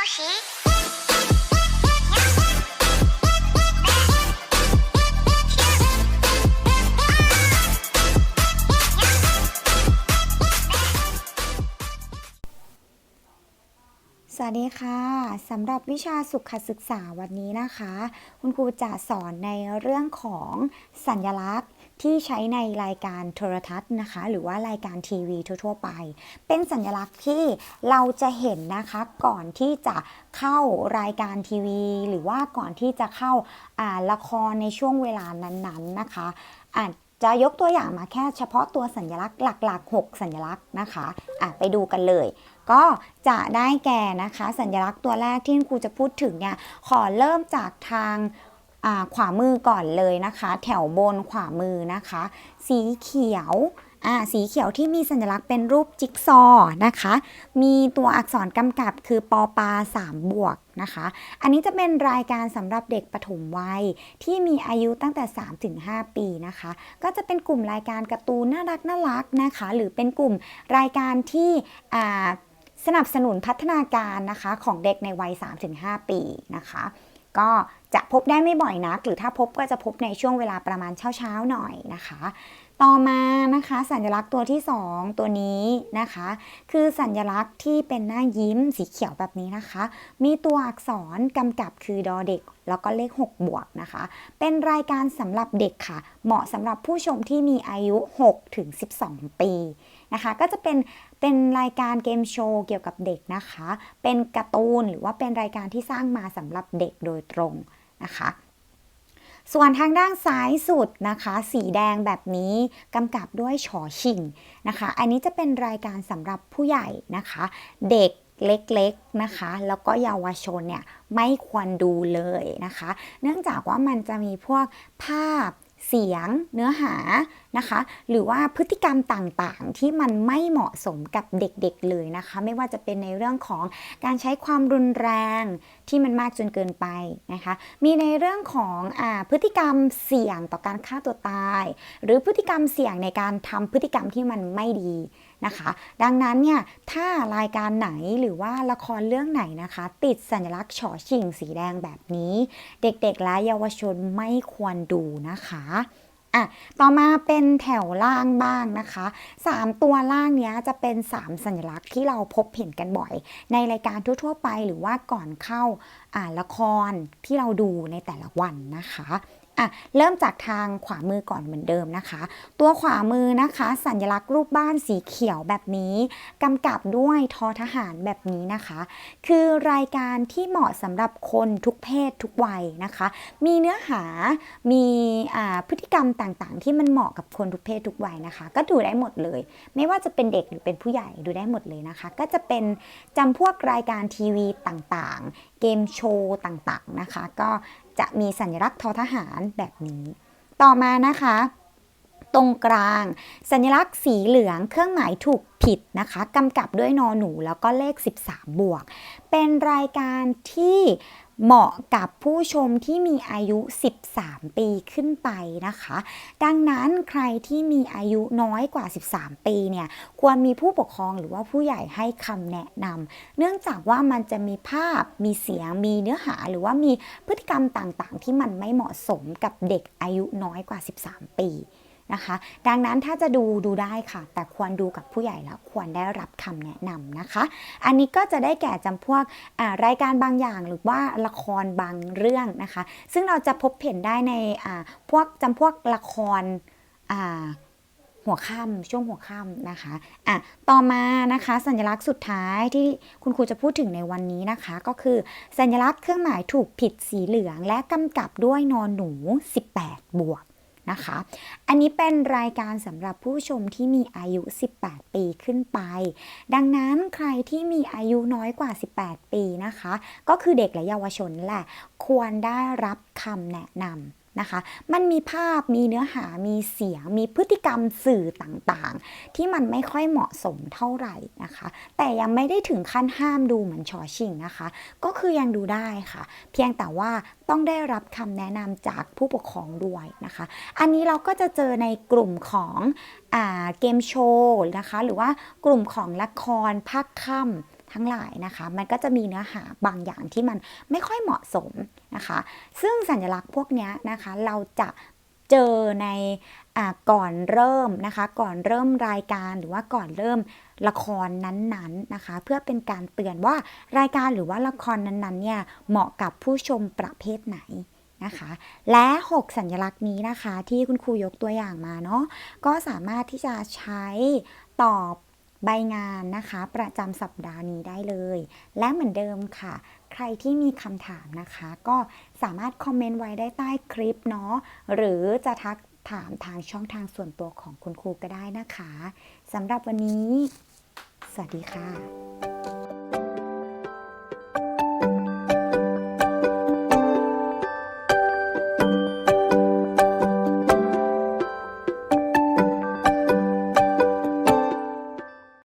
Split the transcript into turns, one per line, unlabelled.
「สวัสดีค่ะสำหรับวิชาสุขศึกษาวันนี้นะคะ คุณครูจะสอนในเรื่องของสัญลักษณ์ ที่ใช้ในรายการโทรทัศน์นะคะ หรือว่ารายการทีวีทั่วๆไป เป็นสัญลักษณ์ที่เราจะเห็นนะคะก่อนที่จะเข้ารายการทีวี หรือว่าก่อนที่จะเข้าอาละครในช่วงเวลานั้นๆนะคะอาจจะยกตัวอย่างมาแค่เฉพาะตัวสัญลักษณ์หลักๆ 6 สัญลักษณ์นะคะอะไปดูกันเลย ก็จะได้แก่นะคะ สัญลักษณ์ตัวแรกที่ครูจะพูดถึงเนี่ยขอเริ่มจากทาง ขวามือก่อนเลยนะคะ แถวบนขวามือนะคะ สีเขียวอ่าสีเขียวที่มีสัญลักษณ์เป็นรูปจิ๊กซอว์นะคะ มีตัวอักษรกำกับคือปอปา3บวกนะคะ อันนี้จะเป็นรายการสำหรับเด็กปฐมวัย ที่มีอายุตั้งแต่ 3-5 ปีนะคะ ก็จะเป็นกลุ่มรายการการ์ตูนน่ารักน่ารักนะคะ หรือเป็นกลุ่มรายการที่สนับสนุนพัฒนาการนะคะของเด็กในวัย 3-5 ปีนะคะ ก็จะพบได้ไม่บ่อยนัก หรือถ้าพบก็จะพบในช่วงเวลาประมาณเช้าๆหน่อยนะคะ ต่อมานะคะ สัญลักษณ์ตัวที่ 2 ตัวนี้นะคะ คือสัญลักษณ์ที่เป็นหน้ายิ้มสีเขียวแบบนี้นะคะ มีตัวอักษรกำกับคือดอเด็ก แล้วก็เลข 6 บวกนะคะ เป็นรายการสำหรับเด็กค่ะ เหมาะสำหรับผู้ชมที่มีอายุ6ถึง12 ปีนะคะ ก็จะเป็นเป็นรายการเกมโชว์เกี่ยวกับเด็กนะคะ เป็นการ์ตูนหรือว่าเป็นรายการที่สร้างมาสำหรับเด็กโดยตรงนะคะ ส่วนทางด้านซ้ายสุดนะคะ สีแดงแบบนี้กำกับด้วยฉอชิงนะคะ อันนี้จะเป็นรายการสำหรับผู้ใหญ่นะคะ เด็กเล็กๆนะคะ แล้วก็เยาวชนเนี่ยไม่ควรดูเลยนะคะ เนื่องจากว่ามันจะมีพวกภาพ เสียงเนื้อหานะคะ หรือว่าพฤติกรรมต่างๆ ที่มันไม่เหมาะสมกับเด็กๆเลยนะคะ ไม่ว่าจะเป็นในเรื่องของการใช้ความรุนแรงที่มันมากจนเกินไปนะคะ มีในเรื่องของอาพฤติกรรมเสี่ยงต่อการฆ่าตัวตาย หรือพฤติกรรมเสี่ยงในการทำพฤติกรรมที่มันไม่ดี นะคะ ดังนั้นเนี่ยถ้ารายการไหนหรือว่าละครเรื่องไหนนะคะ ติดสัญลักษณ์ฉอชิงสีแดงแบบนี้ เด็กๆและเยาวชนไม่ควรดูนะคะอะ ต่อมาเป็นแถวล่างบ้างนะคะ 3 ตัวล่างเนี้ยจะเป็น 3 สัญลักษณ์ที่เราพบเห็นกันบ่อย ในรายการทั่วๆไปหรือว่าก่อนเข้าอ่าละครที่เราดูในแต่ละวันนะคะ อะเริ่มจากทางขวามือก่อนเหมือนเดิมนะคะ ตัวขวามือนะคะ สัญลักษณ์รูปบ้านสีเขียวแบบนี้กำกับด้วยทอทหารแบบนี้นะคะ คือรายการที่เหมาะสำหรับคนทุกเพศทุกวัยนะคะ มีเนื้อหามีพฤติกรรมต่างๆ ที่มันเหมาะกับคนทุกเพศทุกวัยนะคะ ก็ดูได้หมดเลย ไม่ว่าจะเป็นเด็กหรือเป็นผู้ใหญ่ดูได้หมดเลยนะคะ ก็จะเป็นจำพวกรายการทีวีต่างๆ เกมโชว์ต่างๆนะคะ ก็จะมีสัญลักษณ์ทอทหารแบบนี้ ต่อมานะคะ ตรงกลาง สัญลักษณ์สีเหลืองเครื่องหมายถูกผิดนะคะกำกับด้วยนอหนูแล้วก็เลข 13 บวก เป็นรายการที่เหมาะกับผู้ชมที่มีอายุ 13 ปีขึ้นไปนะคะ ดังนั้นใครที่มีอายุน้อยกว่า 13 ปีเนี่ย ควรมีผู้ปกครองหรือว่าผู้ใหญ่ให้คำแนะนำ เนื่องจากว่ามันจะมีภาพ มีเสียง มีเนื้อหา หรือว่ามีพฤติกรรมต่างๆ ที่มันไม่เหมาะสมกับเด็กอายุน้อยกว่า 13 ปี นะคะ ดังนั้นถ้าจะดูดูได้ค่ะ แต่ควรดูกับผู้ใหญ่แล้วควรได้รับคำแนะนำนะคะ อันนี้ก็จะได้แก่จำพวกรายการบางอย่างหรือว่าละครบางเรื่องนะคะ ซึ่งเราจะพบเห็นได้ในพวกจำพวกละครหัวค่ำช่วงหัวค่ำนะคะอะต่อมานะคะสัญลักษณ์สุดท้ายที่คุณครูจะพูดถึงในวันนี้นะคะ ก็คือสัญลักษณ์เครื่องหมายถูกผิดสีเหลืองและกำกับด้วยนอนหนู 18 บวก นะคะ อันนี้เป็นรายการสำหรับผู้ชมที่มีอายุ 18 ปีขึ้นไป ดังนั้นใครที่มีอายุน้อยกว่า 18 ปีนะคะ ก็คือเด็กและเยาวชนแหละ ควรได้รับคำแนะนำ นะคะ มันมีภาพมีเนื้อหามีเสียง มีพฤติกรรมสื่อต่างๆ ที่มันไม่ค่อยเหมาะสมเท่าไหร่นะคะ แต่ยังไม่ได้ถึงขั้นห้ามดูเหมือนชอชิงนะคะ ก็คือยังดูได้ค่ะ เพียงแต่ว่าต้องได้รับคำแนะนำจากผู้ปกครองด้วยนะคะ อันนี้เราก็จะเจอในกลุ่มของอเกมโชว์นะคะ หรือว่ากลุ่มของละครภาคค่ำ ทั้งหลายนะคะ มันก็จะมีเนื้อหาบางอย่างที่มันไม่ค่อยเหมาะสมนะคะ ซึ่งสัญลักษณ์พวกนี้นะคะเราจะเจอในอก่อนเริ่มนะคะ ก่อนเริ่มรายการหรือว่าก่อนเริ่มละครนั้นๆนะคะ เพื่อเป็นการเตือนว่ารายการหรือว่าละครนั้นๆเนี่ยเหมาะกับผู้ชมประเภทไหนนะคะ และ 6 สัญลักษณ์นี้นะคะ ที่คุณครูยกตัวอย่างมาเนาะก็สามารถที่จะใช้ตอบ ใบงานนะคะ ประจำสัปดาห์นี้ได้เลย และเหมือนเดิมค่ะ ใครที่มีคำถามนะคะ ก็สามารถคอมเมนต์ไว้ได้ใต้คลิปเนาะหรือจะทักถามทางช่องทางส่วนตัวของคุณครูก็ได้นะคะสำหรับวันนี้ สวัสดีค่ะ